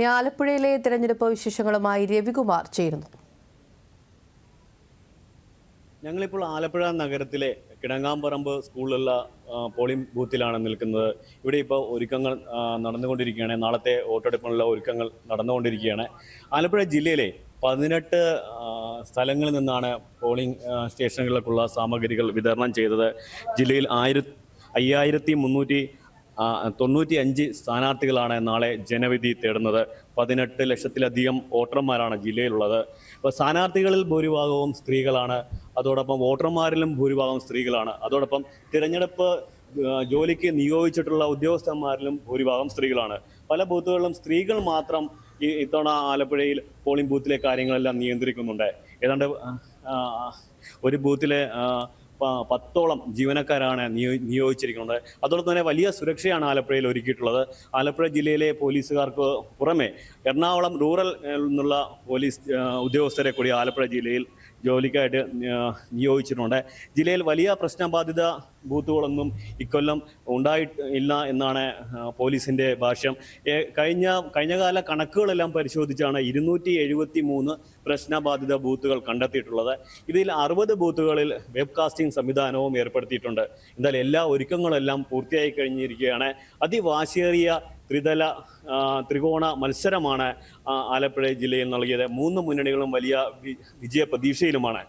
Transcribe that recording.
ആലപ്പുഴയിലെ തിരഞ്ഞെടുപ്പ് വിശേഷങ്ങളുമായി രവികുമാർ ചേരുന്നു. ഞങ്ങളിപ്പോൾ ആലപ്പുഴ നഗരത്തിലെ കിടങ്ങാമ്പറമ്പ് സ്കൂളിലുള്ള പോളിംഗ് ബൂത്തിലാണ് നിൽക്കുന്നത്. ഇവിടെ ഇപ്പോൾ ഒരുക്കങ്ങൾ നടന്നുകൊണ്ടിരിക്കുകയാണ്. നാളത്തെ വോട്ടെടുപ്പിനുള്ള ഒരുക്കങ്ങൾ നടന്നുകൊണ്ടിരിക്കുകയാണ്. ആലപ്പുഴ ജില്ലയിലെ പതിനെട്ട് സ്ഥലങ്ങളിൽ നിന്നാണ് പോളിംഗ് സ്റ്റേഷനുകൾക്കുള്ള സാമഗ്രികൾ വിതരണം ചെയ്തത്. ജില്ലയിൽ ആയിര അയ്യായിരത്തി മുന്നൂറ്റി തൊണ്ണൂറ്റി അഞ്ച് സ്ഥാനാർത്ഥികളാണ് നാളെ ജനവിധി തേടുന്നത്. പതിനെട്ട് ലക്ഷത്തിലധികം വോട്ടർമാരാണ് ജില്ലയിലുള്ളത്. അപ്പോൾ സ്ഥാനാർത്ഥികളിൽ ഭൂരിഭാഗവും സ്ത്രീകളാണ്. അതോടൊപ്പം വോട്ടർമാരിലും ഭൂരിഭാഗം സ്ത്രീകളാണ്. അതോടൊപ്പം തിരഞ്ഞെടുപ്പ് ജോലിക്ക് നിയോഗിച്ചിട്ടുള്ള ഉദ്യോഗസ്ഥന്മാരിലും ഭൂരിഭാഗം സ്ത്രീകളാണ്. പല ബൂത്തുകളിലും സ്ത്രീകൾ മാത്രം ഈ ഇത്തവണ ആലപ്പുഴയിൽ പോളിംഗ് ബൂത്തിലെ കാര്യങ്ങളെല്ലാം നിയന്ത്രിക്കുന്നുണ്ട്. ഏതാണ്ട് ഒരു ബൂത്തിലെ പത്തോളം ജീവനക്കാരാണ് നിയോ നിയോഗിച്ചിരിക്കുന്നത്. അതോടൊപ്പം തന്നെ വലിയ സുരക്ഷയാണ് ആലപ്പുഴയിൽ ഒരുക്കിയിട്ടുള്ളത്. ആലപ്പുഴ ജില്ലയിലെ പോലീസുകാർക്ക് പുറമെ എറണാകുളം റൂറൽ നിന്നുള്ള പോലീസ് ഉദ്യോഗസ്ഥരെ കൂടി ആലപ്പുഴ ജില്ലയിൽ ജോലിക്കായിട്ട് നിയോഗിച്ചിട്ടുണ്ട്. ജില്ലയിൽ വലിയ പ്രശ്നബാധിത ബൂത്തുകളൊന്നും ഇക്കൊല്ലം ഉണ്ടായിട്ടില്ല എന്നാണ് പോലീസിന്റെ ഭാഷ്യം. കഴിഞ്ഞ കഴിഞ്ഞകാല കണക്കുകളെല്ലാം പരിശോധിച്ചാണ് ഇരുന്നൂറ്റി എഴുപത്തി മൂന്ന് പ്രശ്നബാധിത ബൂത്തുകൾ കണ്ടെത്തിയിട്ടുള്ളത്. ഇതിൽ അറുപത് ബൂത്തുകളിൽ വെബ് കാസ്റ്റിംഗ് സംവിധാനവും ഏർപ്പെടുത്തിയിട്ടുണ്ട്. എന്തായാലും എല്ലാ ഒരുക്കങ്ങളെല്ലാം പൂർത്തിയായി കഴിഞ്ഞിരിക്കുകയാണ്. അതിവാശിയേറിയ ത്രിതല ത്രികോണ മത്സരമാണ് ആലപ്പുഴ ജില്ലയിൽ നൽകിയത്. മൂന്ന് മുന്നണികളും വലിയ വിജയ പ്രതീക്ഷയിലുമാണ്